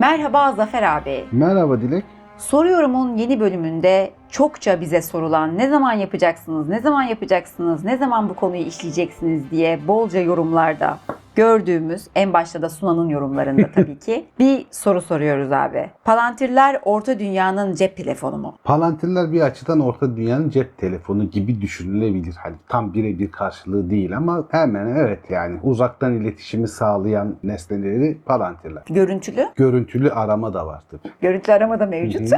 Merhaba Zafer abi. Merhaba Dilek. Soruyorum'un yeni bölümünde çokça bize sorulan ne zaman yapacaksınız, ne zaman yapacaksınız, ne zaman bu konuyu işleyeceksiniz diye bolca yorumlarda gördüğümüz en başta da Sunan'ın yorumlarında tabii ki bir soru soruyoruz abi. Palantirler orta dünyanın cep telefonu mu? Palantirler bir açıdan orta dünyanın cep telefonu gibi düşünülebilir. Hani tam birebir karşılığı değil ama hemen evet yani uzaktan iletişimi sağlayan nesneleri palantirler. Görüntülü. Görüntülü arama da var tabii. Görüntülü arama da mevcut.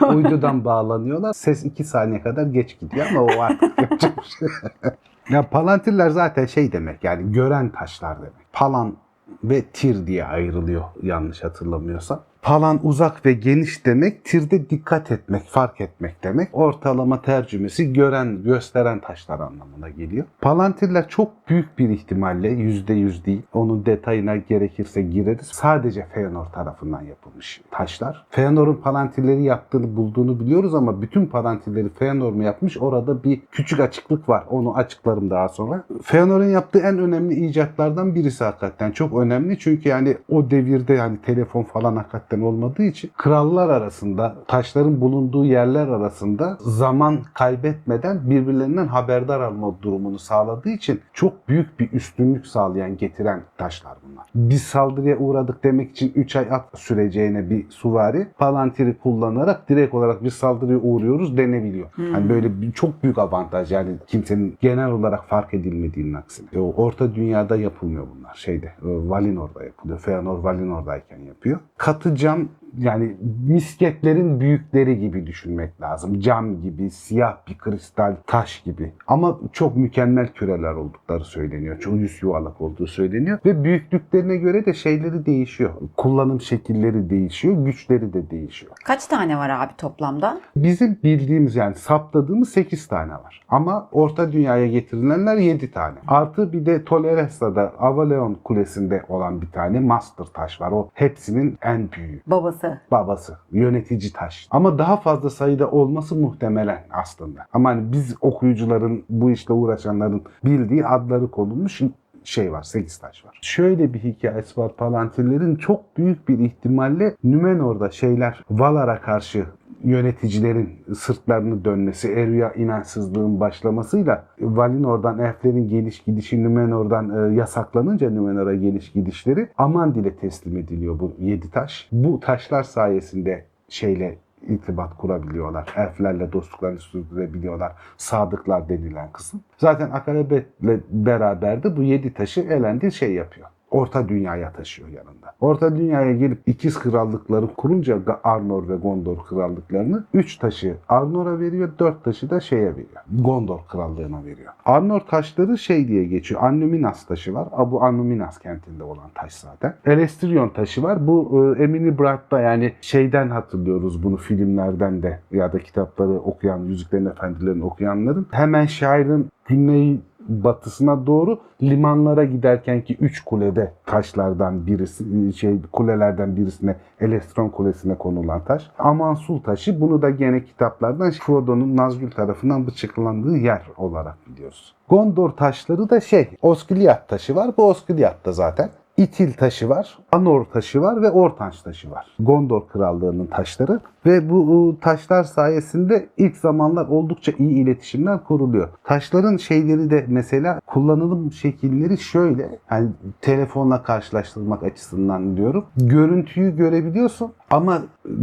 Uydudan bağlanıyorlar. Ses 2 saniye kadar geç gidiyor ama o artık yapacak bir şey. ya palantirler zaten şey demek yani gören taşlar demek. Palan ve tir diye ayrılıyor yanlış hatırlamıyorsam. Palan uzak ve geniş demek, tirde dikkat etmek, fark etmek demek. Ortalama tercümesi gören, gösteren taşlar anlamına geliyor. Palantirler çok büyük bir ihtimalle %100 değil. Onun detayına gerekirse gireriz. Sadece Fëanor tarafından yapılmış taşlar. Fëanor'un palantirleri yaptığını bulduğunu biliyoruz ama bütün palantirleri Fëanor mu yapmış? Orada bir küçük açıklık var. Onu açıklarım daha sonra. Fëanor'un yaptığı en önemli icatlardan birisi hakikaten. Çok önemli çünkü yani o devirde yani telefon falan hakikaten olmadığı için krallar arasında taşların bulunduğu yerler arasında zaman kaybetmeden birbirlerinden haberdar alma durumunu sağladığı için çok büyük bir üstünlük sağlayan getiren taşlar bunlar. Biz saldırıya uğradık demek için 3 ay at süreceğine bir suvari palantiri kullanarak direkt olarak bir saldırıya uğruyoruz denebiliyor. Hani böyle bir, çok büyük avantaj yani kimsenin genel olarak fark edilmediğinin aksine. E, o orta dünyada yapılmıyor bunlar. Şeyde e, Valinor'da yapılıyor. Feanor Valinor'dayken yapıyor. Katı cam yani misketlerin büyükleri gibi düşünmek lazım. Cam gibi, siyah bir kristal, taş gibi. Ama çok mükemmel küreler oldukları söyleniyor. Çok yüz yuvarlak olduğu söyleniyor. Ve büyüklüklerine göre de şeyleri değişiyor. Kullanım şekilleri değişiyor, güçleri de değişiyor. Kaç tane var abi toplamda? Bizim bildiğimiz yani saptadığımız 8 tane var. Ama Orta Dünya'ya getirilenler 7 tane. Artı bir de Toleressa'da Avaleon Kulesi'nde olan bir tane Master taş var. O hepsinin en büyüğü. Babası. Babası. Yönetici taş. Ama daha fazla sayıda olması muhtemelen aslında. Ama hani biz okuyucuların, bu işle uğraşanların bildiği adları konulmuş şey var, 8 taş var. Şöyle bir hikayesi var Palantirlerin çok büyük bir ihtimalle Nümenor'da şeyler Valar'a karşı yöneticilerin sırtlarını dönmesi, Eru'ya inançsızlığın başlamasıyla Valinor'dan elflerin geliş gidişi Nümenor'dan e, yasaklanınca Nümenor'a geliş gidişleri Amandil'e teslim ediliyor bu yedi taş. Bu taşlar sayesinde şeyle irtibat kurabiliyorlar. Elflerle dostluklarını sürdürebiliyorlar. Sadıklar denilen kısım. Zaten Akarebet'le beraber de bu yedi taşı Elendil şey yapıyor. Orta Dünya'ya taşıyor yanında. Orta Dünya'ya gelip ikiz krallıkları kurunca Arnor ve Gondor krallıklarını üç taşı Arnor'a veriyor, dört taşı da şeye veriyor. Gondor krallığına veriyor. Arnor taşları şey diye geçiyor. Annuminas taşı var. Ha, Bu Annuminas kentinde olan taş zaten. Elestrion taşı var. Bu e, Emily Bright'ta yani şeyden hatırlıyoruz bunu filmlerden de ya da kitapları okuyan, Yüzüklerin Efendilerini okuyanların hemen şairin güney batısına doğru limanlara giderken ki üç kulede taşlardan birisi şey kulelerden birisine Elestron Kulesi'ne konulan taş. Amansul taşı bunu da gene kitaplardan Frodo'nun Nazgûl tarafından bıçaklandığı yer olarak biliyoruz. Gondor taşları da şey Osgiliath taşı var. Bu Osgiliath da zaten. İtil taşı var, Anor taşı var ve Ortanç taşı var. Gondor krallığının taşları ve bu taşlar sayesinde ilk zamanlar oldukça iyi iletişimler kuruluyor. Taşların şeyleri de mesela kullanılım şekilleri şöyle. Yani telefonla karşılaştırmak açısından diyorum. Görüntüyü görebiliyorsun ama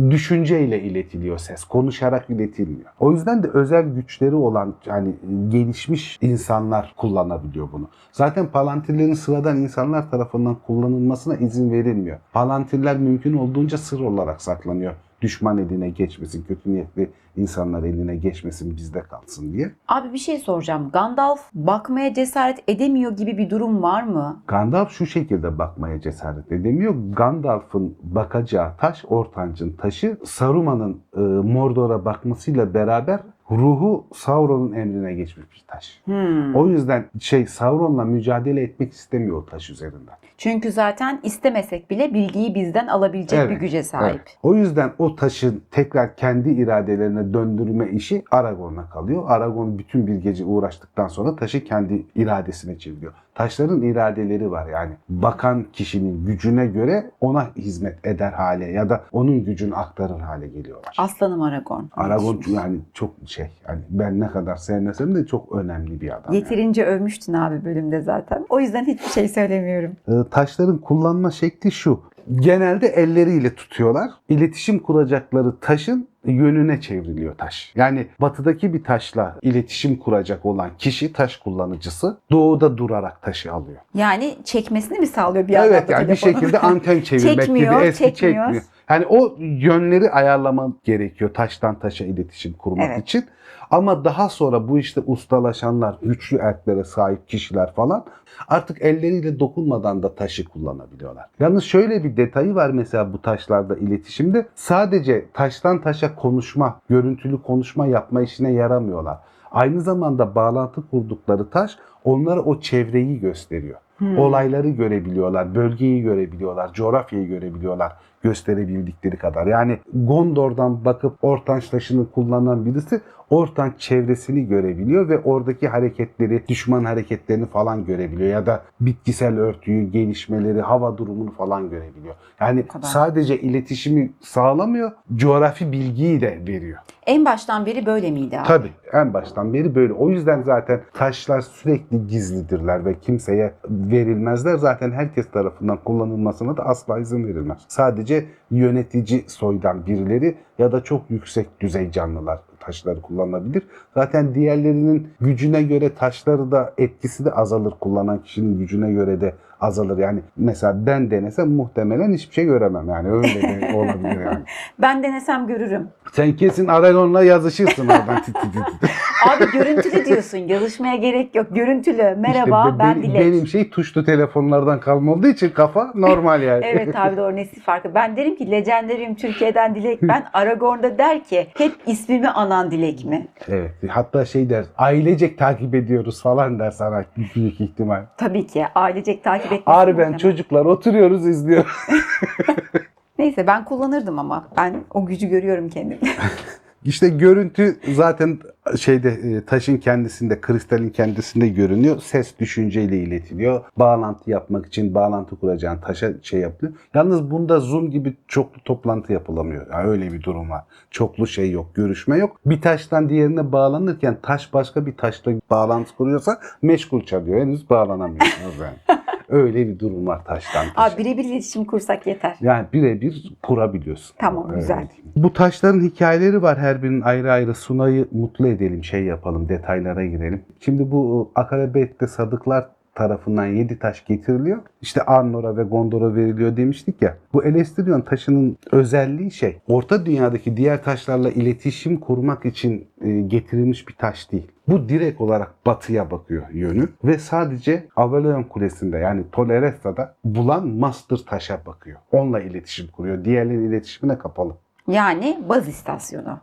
düşünceyle iletiliyor ses. Konuşarak iletilmiyor. O yüzden de özel güçleri olan yani gelişmiş insanlar kullanabiliyor bunu. Zaten palantirlerin sıradan insanlar tarafından kullanılmasına izin verilmiyor. Palantirler mümkün olduğunca sır olarak saklanıyor. Düşman eline geçmesin, kötü niyetli insanlar eline geçmesin, bizde kalsın diye. Abi bir şey soracağım. Gandalf bakmaya cesaret edemiyor gibi bir durum var mı? Gandalf şu şekilde bakmaya cesaret edemiyor. Gandalf'ın bakacağı taş, Ortanc'ın taşı, Saruman'ın e, Mordor'a bakmasıyla beraber ruhu Sauron'un emrine geçmiş bir taş. Hmm. O yüzden şey Sauron'la mücadele etmek istemiyor o taş üzerinden. Çünkü zaten istemesek bile bilgiyi bizden alabilecek Evet, bir güce sahip. Evet. O yüzden o taşın tekrar kendi iradelerine döndürme işi Aragorn'a kalıyor. Aragorn bütün bir gece uğraştıktan sonra taşı kendi iradesine çeviriyor. Taşların iradeleri var yani. Bakan kişinin gücüne göre ona hizmet eder hale ya da onun gücünü aktarır hale geliyorlar. Aslanım Aragon. Aragon yani çok şey yani ben ne kadar sevmesem de çok önemli bir adam. yani. Yeterince övmüştün abi bölümde zaten. O yüzden hiçbir şey söylemiyorum. Ee, taşların kullanma şekli şu. Genelde elleriyle tutuyorlar. İletişim kuracakları taşın yönüne çevriliyor taş. Yani batıdaki bir taşla iletişim kuracak olan kişi taş kullanıcısı doğuda durarak taşı alıyor. Yani çekmesini mi sağlıyor bir yandan evet yani bir telefonu? şekilde anten çevirmek Çekmiyor, gibi eski çekmiyor. çekmiyor. Yani o yönleri ayarlama gerekiyor taştan taşa iletişim kurmak Evet. için. Ama daha sonra bu işte ustalaşanlar, güçlü erklere sahip kişiler falan artık elleriyle dokunmadan da taşı kullanabiliyorlar. Yalnız şöyle bir detayı var mesela bu taşlarda iletişimde. Sadece taştan taşa konuşma, görüntülü konuşma yapma işine yaramıyorlar. Aynı zamanda bağlantı kurdukları taş onlara o çevreyi gösteriyor. Hmm. Olayları görebiliyorlar, bölgeyi görebiliyorlar, coğrafyayı görebiliyorlar gösterebildikleri kadar. Yani Gondor'dan bakıp Ortanç taşını kullanan birisi Ortanç çevresini görebiliyor ve oradaki hareketleri, düşman hareketlerini falan görebiliyor ya da bitkisel örtüyü, gelişmeleri, hava durumunu falan görebiliyor. Yani sadece iletişimi sağlamıyor, coğrafi bilgiyi de veriyor. En baştan beri böyle miydi abi? Tabii en baştan beri böyle. O yüzden zaten taşlar sürekli gizlidirler ve kimseye verilmezler. Zaten herkes tarafından kullanılmasına da asla izin verilmez. Sadece yönetici soydan birileri ya da çok yüksek düzey canlılar taşları kullanabilir. Zaten diğerlerinin gücüne göre taşları da etkisi de azalır. Kullanan kişinin gücüne göre de azalır. Yani mesela ben denesem muhtemelen hiçbir şey göremem. Yani öyle de olabilir yani. Ben denesem görürüm. Sen kesin Aragon'la yazışırsın oradan. Abi görüntülü diyorsun. Yazışmaya gerek yok. Görüntülü. Merhaba İşte be- ben Dilek. Benim şey tuşlu telefonlardan kalma olduğu için kafa normal yani. Evet abi doğru nesi farkı. Ben derim ki Legendary'im Türkiye'den Dilek. Ben Aragorn'da der ki hep ismimi anan Dilek mi? evet. Hatta şey der, ailecek takip ediyoruz falan der sana büyük ihtimal. Tabii ki ailecek takip etmesi Ağrı ben muhtemel. çocuklar oturuyoruz izliyoruz. Neyse ben kullanırdım ama. Ben o gücü görüyorum kendimde. İşte görüntü zaten şeyde e, taşın kendisinde, kristalin kendisinde görünüyor. Ses düşünceyle iletiliyor. Bağlantı yapmak için bağlantı kuracağın taşa şey yapılıyor. Yalnız bunda Zoom gibi çoklu toplantı yapılamıyor. Yani öyle bir durum var. Çoklu şey yok, görüşme yok. Bir taştan diğerine bağlanırken taş başka bir taşla bağlantı kuruyorsa meşgul çalıyor. Henüz bağlanamıyorsunuz yani. öyle bir durum var taştan taşa. Abi birebir iletişim kursak yeter. Yani birebir kurabiliyorsun. Tamam, Öyle güzel. diyeyim. Bu taşların hikayeleri var her birinin ayrı ayrı. Sunay'ı mutlu edelim, şey yapalım, detaylara girelim. Şimdi bu Akarabeyt'te sadıklar tarafından 7 taş getiriliyor. İşte Arnor'a ve Gondor'a veriliyor demiştik ya. Bu Elestirion taşının özelliği şey. Orta dünyadaki diğer taşlarla iletişim kurmak için e, getirilmiş bir taş değil. Bu direkt olarak batıya bakıyor yönü ve sadece Avalon Kulesi'nde yani Toleresta'da bulan Master taşa bakıyor. Onunla iletişim kuruyor. Diğerleri iletişimine kapalı. Yani baz istasyonu.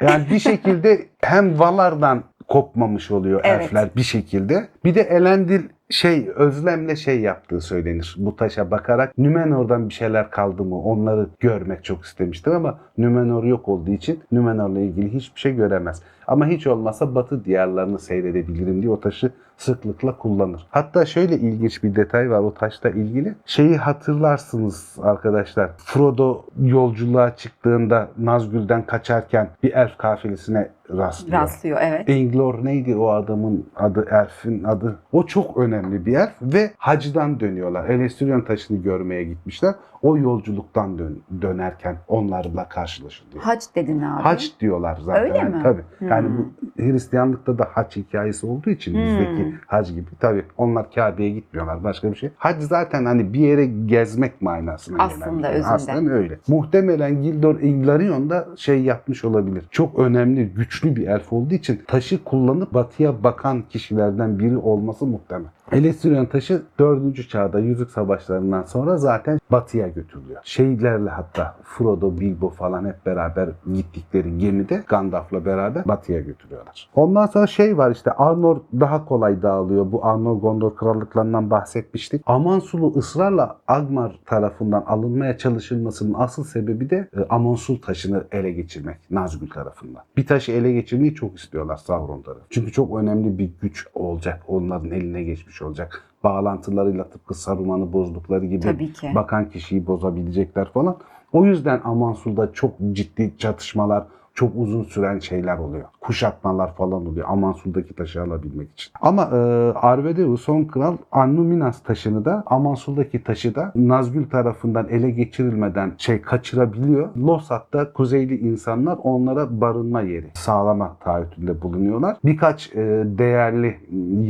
Yani bir şekilde hem Valar'dan kopmamış oluyor Evet. elfler bir şekilde. Bir de Elendil şey özlemle şey yaptığı söylenir. Bu taşa bakarak Nümenor'dan bir şeyler kaldı mı onları görmek çok istemiştir ama Nümenor yok olduğu için Nümenor'la ilgili hiçbir şey göremez. Ama hiç olmazsa batı diyarlarını seyredebilirim diye o taşı sıklıkla kullanır. Hatta şöyle ilginç bir detay var o taşla ilgili. Şeyi hatırlarsınız arkadaşlar. Frodo yolculuğa çıktığında Nazgül'den kaçarken bir elf kafilesine rastlıyor. Rastlıyor evet. Englor neydi o adamın adı, elfin adı? O çok önemli bir elf ve hacdan dönüyorlar. Elestirion taşını görmeye gitmişler. O yolculuktan dön, dönerken onlarla karşılaşılıyor. Hac dedin abi. Hac diyorlar zaten. Öyle Yani mi? Tabii. Yani Hmm. bu Hristiyanlıkta da hac hikayesi olduğu için Hmm. bizdeki hac gibi. Tabii onlar Kabe'ye gitmiyorlar başka bir şey. Hac zaten hani bir yere gezmek manasına gelen Aslında, özünde. Aslında öyle. Muhtemelen Gildor Inglarion da şey yapmış olabilir. Çok önemli, güçlü bir elf olduğu için taşı kullanıp batıya bakan kişilerden biri olması muhtemel. Elestirion taşı 4. çağda yüzük savaşlarından sonra zaten batıya götürülüyor. Şeylerle hatta Frodo, Bilbo falan hep beraber gittikleri gemide Gandalf'la beraber batıya götürüyorlar. Ondan sonra şey var işte Arnor daha kolay dağılıyor. Bu Arnor Gondor krallıklarından bahsetmiştik. Amansulu ısrarla Agmar tarafından alınmaya çalışılmasının asıl sebebi de e, Amansul taşını ele geçirmek Nazgûl tarafından. Bir taşı ele geçirmeyi çok istiyorlar Sauron tarafı. Çünkü çok önemli bir güç olacak onların eline geçmiş taşı olacak. Bağlantılarıyla tıpkı Saruman'ı bozdukları gibi bakan kişiyi bozabilecekler falan. O yüzden Amansul'da çok ciddi çatışmalar, çok uzun süren şeyler oluyor. Kuşatmalar falan oluyor Amansul'daki taşı alabilmek için. Ama e, Arvedeu son kral Annuminas taşını da Amansul'daki taşı da Nazgül tarafından ele geçirilmeden şey kaçırabiliyor. Losat'ta kuzeyli insanlar onlara barınma yeri sağlamak taahhütünde bulunuyorlar. Birkaç e, değerli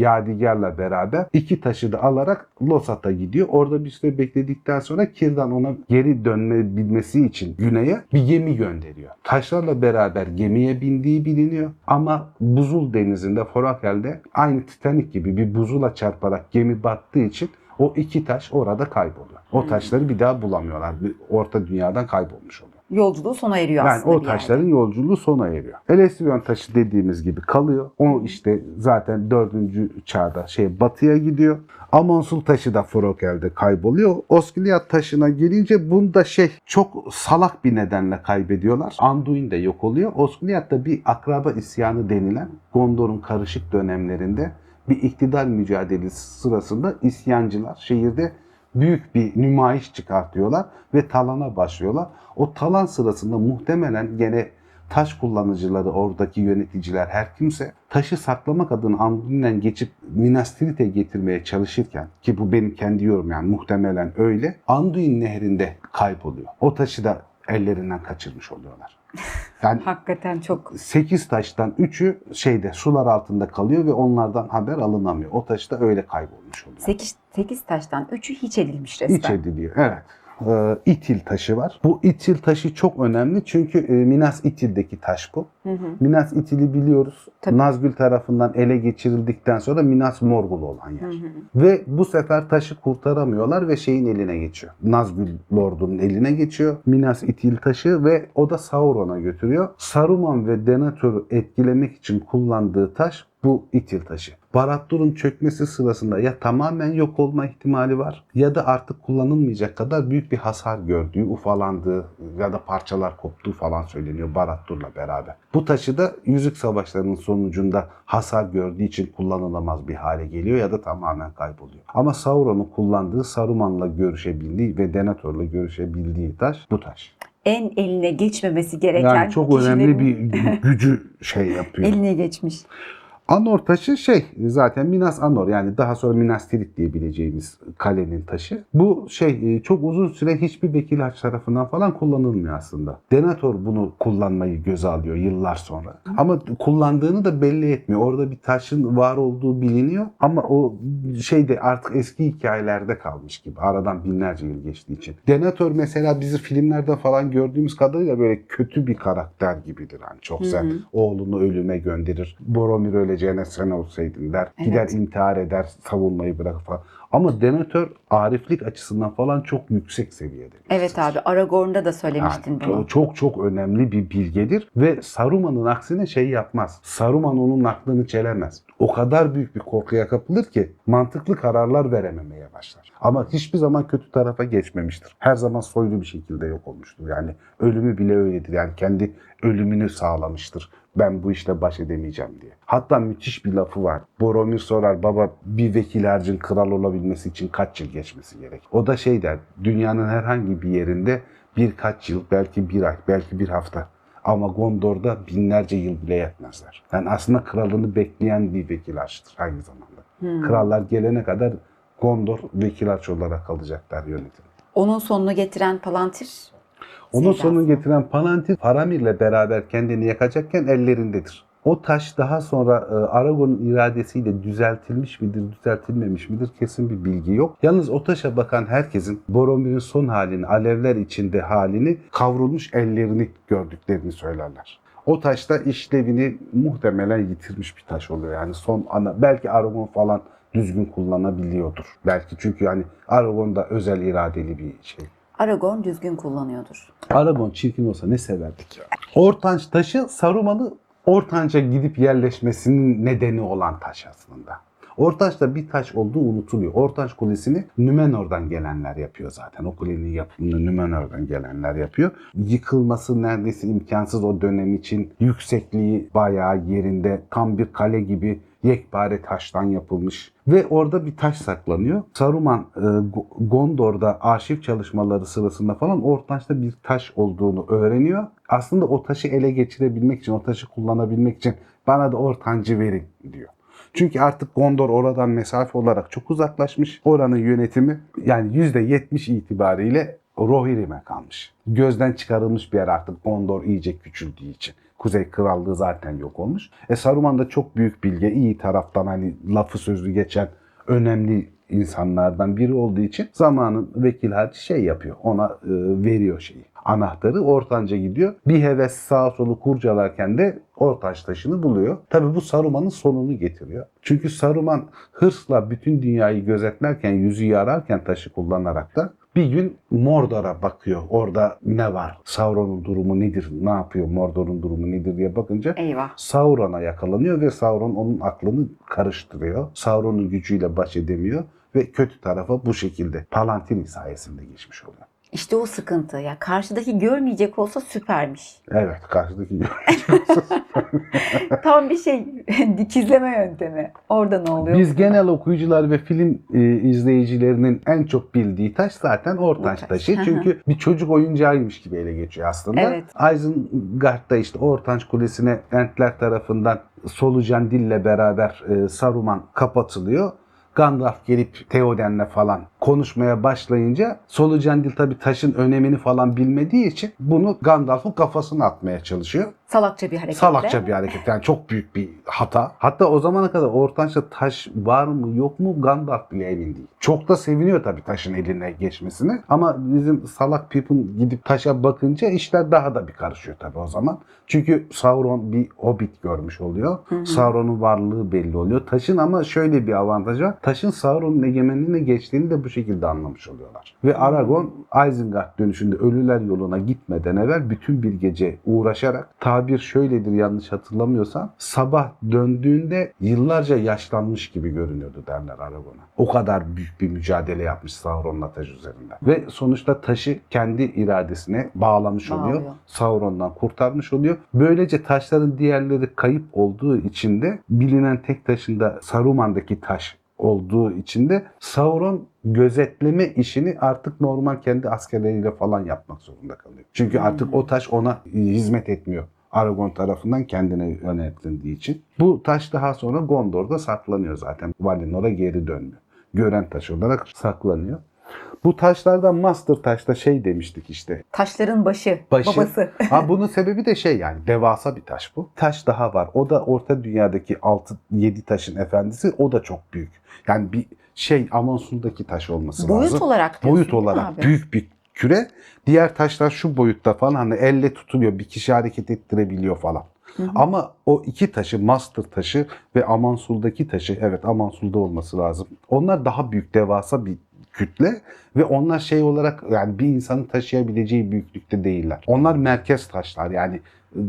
yadigarla beraber iki taşı da alarak Losat'a gidiyor. Orada bir süre bekledikten sonra Kirdan ona geri dönmebilmesi için güneye bir gemi gönderiyor. Taşlarla beraber gemiye bindiği biliniyor. Ama Buzul Denizi'nde Forakel'de aynı Titanic gibi bir buzula çarparak gemi battığı için o iki taş orada kayboluyor. O taşları bir daha bulamıyorlar. Bir Orta dünyadan kaybolmuş oluyor. Yolculuğu sona eriyor Yani aslında o bir yerde. taşların yolculuğu sona eriyor. Elesivyon taşı dediğimiz gibi kalıyor. O işte zaten dördüncü çağda şey batıya gidiyor. Amonsul taşı da Forokel'de kayboluyor. Oskiliat taşına gelince bunda şey çok salak bir nedenle kaybediyorlar. Anduin de yok oluyor. Oskiliat da bir akraba isyanı denilen Gondor'un karışık dönemlerinde bir iktidar mücadelesi sırasında isyancılar şehirde büyük bir nümayiş çıkartıyorlar ve talana başlıyorlar. O talan sırasında muhtemelen gene taş kullanıcıları, oradaki yöneticiler her kimse taşı saklamak adına Anduin'den geçip Minas Tirith'e getirmeye çalışırken ki bu benim kendi yorumum yani muhtemelen öyle Anduin nehrinde kayboluyor. O taşı da ellerinden kaçırmış oluyorlar. Yani Hakikaten çok 8 taştan 3'ü şeyde sular altında kalıyor ve onlardan haber alınamıyor. O taş da öyle kaybolmuş oluyor. 8, 8 taştan 3'ü hiç edilmiş resmen. İç ediliyor. Evet. Ee, İtil taşı var. Bu İtil taşı çok önemli çünkü e, Minas İtil'deki taş bu. Hı hı. Minas İtil'i biliyoruz. Tabii. Nazgül tarafından ele geçirildikten sonra Minas Morgul olan yer. Hı hı. Ve bu sefer taşı kurtaramıyorlar ve şeyin eline geçiyor. Nazgül Lord'un eline geçiyor. Minas İtil taşı ve o da Sauron'a götürüyor. Saruman ve Denethor'u etkilemek için kullandığı taş bu İtil taşı. Barad-dûr'un çökmesi sırasında ya tamamen yok olma ihtimali var ya da artık kullanılmayacak kadar büyük bir hasar gördüğü, ufalandığı ya da parçalar koptuğu falan söyleniyor Barad-dûr'la beraber. Bu taşı da Yüzük Savaşları'nın sonucunda hasar gördüğü için kullanılamaz bir hale geliyor ya da tamamen kayboluyor. Ama Sauron'un kullandığı Saruman'la görüşebildiği ve Denethor'la görüşebildiği taş bu taş. En eline geçmemesi gereken Yani çok önemli bir gücü şey yapıyor. eline geçmiş. Anor taşı şey zaten Minas Anor yani daha sonra Minas Tirith diyebileceğimiz kalenin taşı. Bu şey e, çok uzun süre hiçbir vekil haç tarafından falan kullanılmıyor aslında. Denethor bunu kullanmayı göze alıyor yıllar sonra. Ama kullandığını da belli etmiyor. Orada bir taşın var olduğu biliniyor ama o şey de artık eski hikayelerde kalmış gibi. Aradan binlerce yıl geçtiği için. Denethor mesela bizi filmlerde falan gördüğümüz kadarıyla böyle kötü bir karakter gibidir. Yani çok sert. Oğlunu ölüme gönderir. Boromir öleceğine sen olsaydın der. Gider Evet. intihar eder, savunmayı bırakır falan. Ama Denethor ariflik açısından falan çok yüksek seviyede. Evet abi Aragorn'da da söylemiştin Yani bunu. çok- çok çok önemli bir bilgedir ve Saruman'ın aksine şey yapmaz. Saruman onun aklını çelemez. O kadar büyük bir korkuya kapılır ki mantıklı kararlar verememeye başlar. Ama hiçbir zaman kötü tarafa geçmemiştir. Her zaman soylu bir şekilde yok olmuştur. Yani ölümü bile öyledir. Yani kendi ölümünü sağlamıştır. Ben bu işle baş edemeyeceğim diye. Hatta müthiş bir lafı var. Boromir sorar baba bir vekil harcın kral olabilmesi için kaç yıl geçmesi gerek? O da şey der dünyanın herhangi bir yerinde birkaç yıl belki bir ay belki bir hafta ama Gondor'da binlerce yıl bile yetmezler. Yani aslında kralını bekleyen bir vekil harçtır aynı zamanda. Krallar gelene kadar Gondor vekil harç olarak kalacaklar yönetim. Onun sonunu getiren Palantir. Onun sonunu getiren Palantir Faramir'le beraber kendini yakacakken ellerindedir. O taş daha sonra e, Aragorn'un iradesiyle düzeltilmiş midir, düzeltilmemiş midir kesin bir bilgi yok. Yalnız o taşa bakan herkesin Boromir'in son halini, alevler içinde halini, kavrulmuş ellerini gördüklerini söylerler. O taşta işlevini muhtemelen yitirmiş bir taş oluyor. Yani son ana, belki Aragorn falan düzgün kullanabiliyordur. Belki çünkü yani Aragorn da özel iradeli bir şey. Aragorn düzgün kullanıyordur. Aragorn çirkin olsa ne severdik ya. Ortanç taşı Saruman'ı Ortanç'a gidip yerleşmesinin nedeni olan taş aslında. Ortanç'ta bir taş olduğu unutuluyor. Ortanç Kulesi'ni Nümenor'dan gelenler yapıyor zaten. O kulenin yapımını Nümenor'dan gelenler yapıyor. Yıkılması neredeyse imkansız o dönem için. Yüksekliği bayağı yerinde. Tam bir kale gibi Yekpare taştan yapılmış. Ve orada bir taş saklanıyor. Saruman e, Go- Gondor'da arşiv çalışmaları sırasında falan ortançta bir taş olduğunu öğreniyor. Aslında o taşı ele geçirebilmek için, o taşı kullanabilmek için bana da ortancı verin diyor. Çünkü artık Gondor oradan mesafe olarak çok uzaklaşmış. Oranın yönetimi yani %70 itibariyle Rohirrim'e kalmış. Gözden çıkarılmış bir yer artık Gondor iyice küçüldüğü için. Kuzey Krallığı zaten yok olmuş. E Saruman da çok büyük bilge, iyi taraftan hani lafı sözü geçen önemli insanlardan biri olduğu için zamanın vekil harici şey yapıyor. Ona e, veriyor şeyi. Anahtarı ortanca gidiyor. Bir heves sağa solu kurcalarken de ortanç taşını buluyor. Tabi bu Saruman'ın sonunu getiriyor. Çünkü Saruman hırsla bütün dünyayı gözetlerken, yüzü yararken taşı kullanarak da bir gün Mordor'a bakıyor. Orada ne var? Sauron'un durumu nedir? Ne yapıyor? Mordor'un durumu nedir diye bakınca Eyvah. Sauron'a yakalanıyor ve Sauron onun aklını karıştırıyor. Sauron'un gücüyle baş edemiyor ve kötü tarafa bu şekilde Palantiri sayesinde geçmiş oluyor. İşte o sıkıntı ya. Karşıdaki görmeyecek olsa süpermiş. Evet karşıdaki Tam bir şey dikizleme yöntemi. Orada ne oluyor? Biz genel okuyucular ve film e, izleyicilerinin en çok bildiği taş zaten Ortanç. taşı. Hı. Çünkü bir çocuk oyuncağıymış gibi ele geçiyor aslında. Evet. Isengard'da işte Ortanç Kulesi'ne Entler tarafından solucan dille beraber e, Saruman kapatılıyor. Gandalf gelip Theoden'le falan konuşmaya başlayınca Solucan Dil tabi taşın önemini falan bilmediği için bunu Gandalf'ın kafasına atmaya çalışıyor. Salakça bir hareketle. Salakça bir hareket. Yani çok büyük bir hata. Hatta o zamana kadar ortançta taş var mı yok mu Gandalf bile emin değil. Çok da seviniyor tabii taşın eline geçmesine. Ama bizim salak Pippin gidip taşa bakınca işler daha da bir karışıyor tabii o zaman. Çünkü Sauron bir hobbit görmüş oluyor. Sauron'un varlığı belli oluyor. Taşın ama şöyle bir avantajı var. Taşın Sauron'un egemenliğine geçtiğini de bu şekilde anlamış oluyorlar. Ve Aragorn Isengard dönüşünde ölüler yoluna gitmeden evvel bütün bir gece uğraşarak tabir şöyledir yanlış hatırlamıyorsam sabah döndüğünde yıllarca yaşlanmış gibi görünüyordu derler Aragorn'a. O kadar büyük bir mücadele yapmış Sauron'la taş üzerinde. Ve sonuçta taşı kendi iradesine bağlamış oluyor. Bağlıyor. Sauron'dan kurtarmış oluyor. Böylece taşların diğerleri kayıp olduğu için de bilinen tek taşında Saruman'daki taş olduğu için de Sauron gözetleme işini artık normal kendi askerleriyle falan yapmak zorunda kalıyor. Çünkü artık o taş ona hizmet etmiyor. Aragorn tarafından kendine yöneltildiği için. Bu taş daha sonra Gondor'da saklanıyor zaten. Valinor'a geri dönmüyor. Gören taş olarak saklanıyor. Bu taşlardan Master taşta şey demiştik işte. Taşların başı, Başı. babası. Ha bunun sebebi de şey yani devasa bir taş bu. Taş daha var. O da orta dünyadaki 6-7 taşın efendisi. O da çok büyük. Yani bir şey Amonsun'daki taş olması Boyut lazım. olarak Boyut değil mi olarak abi? büyük bir küre. Diğer taşlar şu boyutta falan hani elle tutuluyor. Bir kişi hareket ettirebiliyor falan. Ama o iki taşı, Master taşı ve Amansul'daki taşı, evet Amansul'da olması lazım. Onlar daha büyük, devasa bir kütle ve onlar şey olarak yani bir insanın taşıyabileceği büyüklükte değiller. Onlar merkez taşlar yani e,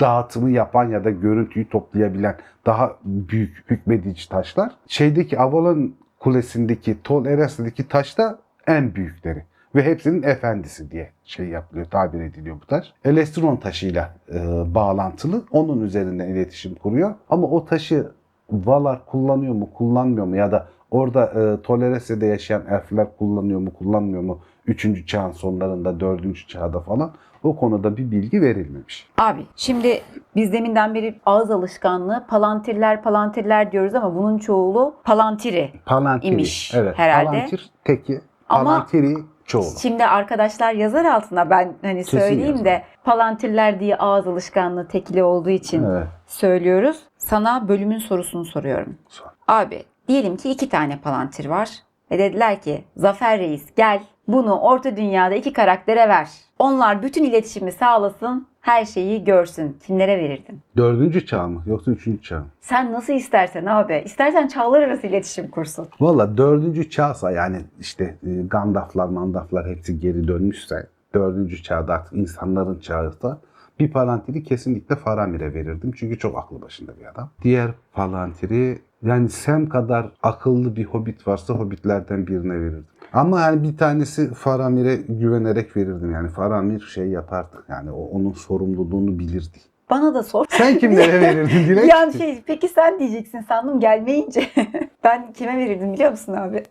dağıtımı yapan ya da görüntüyü toplayabilen daha büyük hükmedici taşlar. Şeydeki Avalon Kulesi'ndeki Tol Eras'taki taş da en büyükleri ve hepsinin efendisi diye şey yapılıyor, tabir ediliyor bu taş. Elestron taşıyla e, bağlantılı. Onun üzerinden iletişim kuruyor. Ama o taşı Valar kullanıyor mu, kullanmıyor mu ya da orada e, Tolerese'de yaşayan elfler kullanıyor mu, kullanmıyor mu? Üçüncü çağın sonlarında, dördüncü çağda falan o konuda bir bilgi verilmemiş. Abi şimdi biz deminden beri ağız alışkanlığı palantirler palantirler diyoruz ama bunun çoğulu palantiri. Palantiri. İmiş evet. herhalde. Palantir teki, Ama- palantiri çoğulu. Şimdi arkadaşlar yazar altına ben hani Kesin söyleyeyim yazar. de palantirler diye ağız alışkanlığı tekili olduğu için Evet. söylüyoruz. Sana bölümün sorusunu soruyorum. Sor. Abi diyelim ki iki tane palantir var ve dediler ki Zafer Reis gel bunu orta dünyada iki karaktere ver. Onlar bütün iletişimi sağlasın, her şeyi görsün. Kimlere verirdin? Dördüncü çağ mı yoksa üçüncü çağ mı? Sen nasıl istersen abi. İstersen çağlar arası iletişim kursun. Valla dördüncü çağsa yani işte e, Gandalflar, Mandalflar hepsi geri dönmüşse dördüncü çağda artık insanların çağıysa bir Palantir'i kesinlikle Faramir'e verirdim. Çünkü çok aklı başında bir adam. Diğer Palantir'i yani Sam kadar akıllı bir hobbit varsa hobbitlerden birine verirdim. Ama yani bir tanesi Faramir'e güvenerek verirdim. Yani Faramir şey yapardı. Yani o onun sorumluluğunu bilirdi. Bana da sor. Sen kimlere verirdin Dilek? Yani şey peki sen diyeceksin sandım gelmeyince. ben kime verirdim biliyor musun abi?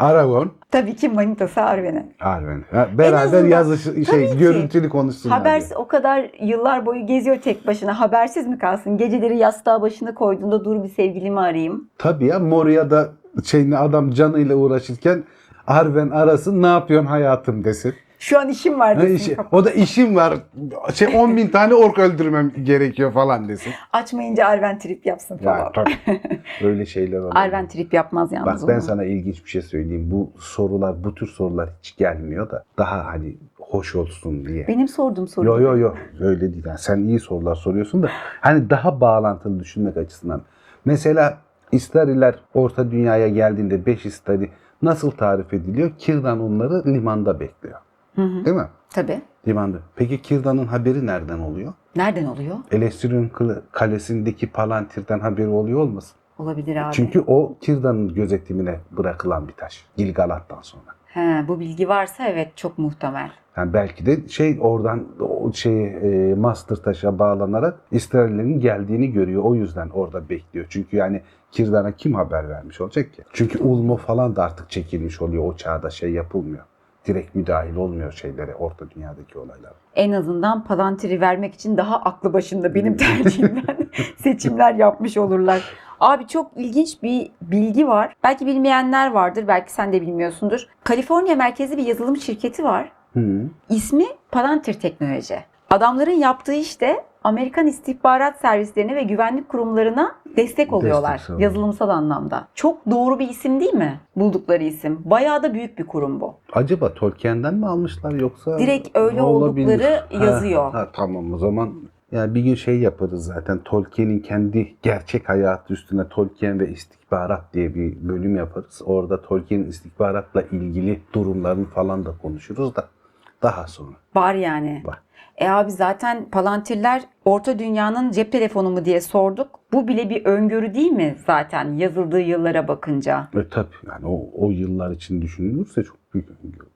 Aragon, Tabii ki manitası Arven'e. Arven. Beraber yazış şey görüntülü konuşsunlar. Habersiz o kadar yıllar boyu geziyor tek başına. Habersiz mi kalsın? Geceleri yastığa başını koyduğunda dur bir sevgilimi arayayım. Tabii ya Moria'da şeyini adam canıyla uğraşırken Arven arasın ne yapıyorsun hayatım desin. Şu an işim var Ne desin. işi- o da işim var. Şey 10 bin tane ork öldürmem gerekiyor falan desin. Açmayınca Arven trip yapsın falan. Ya tabii. Öyle şeyler var. Arven trip yapmaz yalnız Bak ben onu. sana ilginç bir şey söyleyeyim. Bu sorular, bu tür sorular hiç gelmiyor da daha hani hoş olsun diye. Benim sorduğum soru. Yo yo yo öyle değil. Yani sen iyi sorular soruyorsun da hani daha bağlantılı düşünmek açısından. Mesela İstariler Orta Dünya'ya geldiğinde 5 İstari nasıl tarif ediliyor? Kirdan onları limanda bekliyor. Hı hı. Değil mi? Tabii. Limanda. Peki Kirdan'ın haberi nereden oluyor? Nereden oluyor? Elestryon Kılı- Kalesi'ndeki Palantir'den haberi oluyor olmasın? Olabilir abi. Çünkü o Kirdan'ın gözetimine bırakılan bir taş. Gilgalat'tan sonra. He, bu bilgi varsa evet çok muhtemel. Yani belki de şey oradan o şey e, master taşa bağlanarak İsraillerin geldiğini görüyor. O yüzden orada bekliyor. Çünkü yani Kirdan'a kim haber vermiş olacak ki? Çünkü Ulmo falan da artık çekilmiş oluyor. O çağda şey yapılmıyor. Direkt müdahil olmuyor şeylere, orta dünyadaki olaylara. En azından Palantir'i vermek için daha aklı başında benim tercihimden seçimler yapmış olurlar. Abi çok ilginç bir bilgi var. Belki bilmeyenler vardır, belki sen de bilmiyorsundur. Kaliforniya merkezli bir yazılım şirketi var. Hı. İsmi Palantir Teknoloji. Adamların yaptığı işte Amerikan istihbarat servislerine ve güvenlik kurumlarına destek oluyorlar Destek yazılımsal anlamda. Çok doğru bir isim değil mi? Buldukları isim. Bayağı da büyük bir kurum bu. Acaba Tolkien'den mi almışlar yoksa? Direkt öyle Olabilir. oldukları Ha, yazıyor. Ha, tamam o zaman yani bir gün şey yaparız zaten. Tolkien'in kendi gerçek hayatı üstüne Tolkien ve istihbarat diye bir bölüm yaparız. Orada Tolkien'in istihbaratla ilgili durumlarını falan da konuşuruz da daha sonra. Var yani. Var. E abi zaten Palantirler Orta Dünya'nın cep telefonu mu diye sorduk. Bu bile bir öngörü değil mi zaten yazıldığı yıllara bakınca? E tabii yani o, o yıllar için düşünülürse çok büyük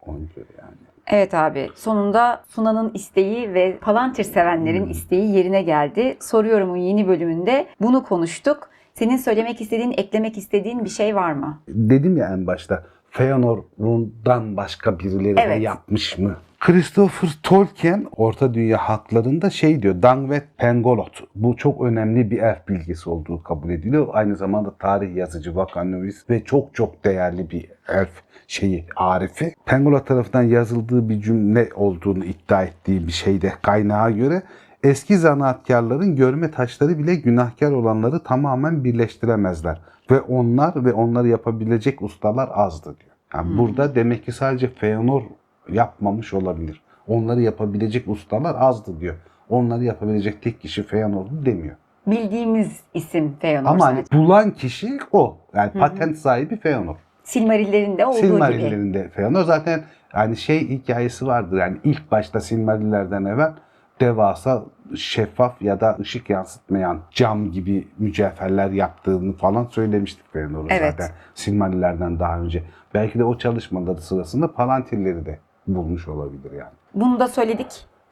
öngörü yani. Evet abi sonunda Suna'nın isteği ve Palantir sevenlerin Hmm. isteği yerine geldi. Soruyorum'un yeni bölümünde bunu konuştuk. Senin söylemek istediğin, eklemek istediğin bir şey var mı? Dedim ya en başta Feanor'dan başka birileri de Evet. yapmış mı? Christopher Tolkien Orta Dünya halklarında şey diyor Dangvet Pengolot. Bu çok önemli bir elf bilgisi olduğu kabul ediliyor. Aynı zamanda tarih yazıcı Vakanovis ve çok çok değerli bir elf şeyi Arifi. Pengolot tarafından yazıldığı bir cümle olduğunu iddia ettiği bir şeyde kaynağa göre eski zanaatkarların görme taşları bile günahkar olanları tamamen birleştiremezler. Ve onlar ve onları yapabilecek ustalar azdı diyor. Yani burada demek ki sadece Feanor yapmamış olabilir. Onları yapabilecek ustalar azdı diyor. Onları yapabilecek tek kişi Feanor'du demiyor. Bildiğimiz isim Feanor Ama hani bulan kişi o. Yani patent sahibi Feanor. Silmarillerin de olduğu gibi. Silmarillerinde Feanor zaten yani şey hikayesi vardır. Yani ilk başta Silmarillerden evvel devasa şeffaf ya da ışık yansıtmayan cam gibi mücevherler yaptığını falan söylemiştik Feanor'un Evet. zaten Silmarillerden daha önce. Belki de o çalışmaları sırasında Palantirleri de bulmuş olabilir yani. Bunu da söyledik.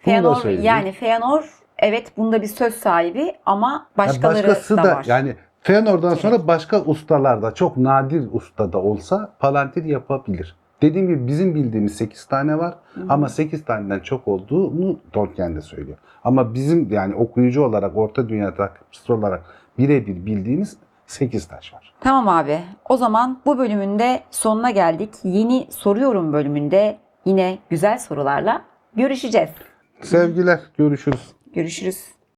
Bunu da Feanor söyledik. yani Feanor evet bunda bir söz sahibi ama başkaları başkası da, da, var. yani Feanor'dan sonra başka ustalar da çok nadir usta da olsa Palantir yapabilir. Dediğim gibi bizim bildiğimiz 8 tane var ama 8 taneden çok olduğunu Tolkien de söylüyor. Ama bizim yani okuyucu olarak Orta Dünya takipçisi olarak birebir bildiğimiz 8 taş var. Tamam abi. O zaman bu bölümün de sonuna geldik. Yeni soruyorum bölümünde yine güzel sorularla görüşeceğiz. Sevgiler, görüşürüz. Görüşürüz.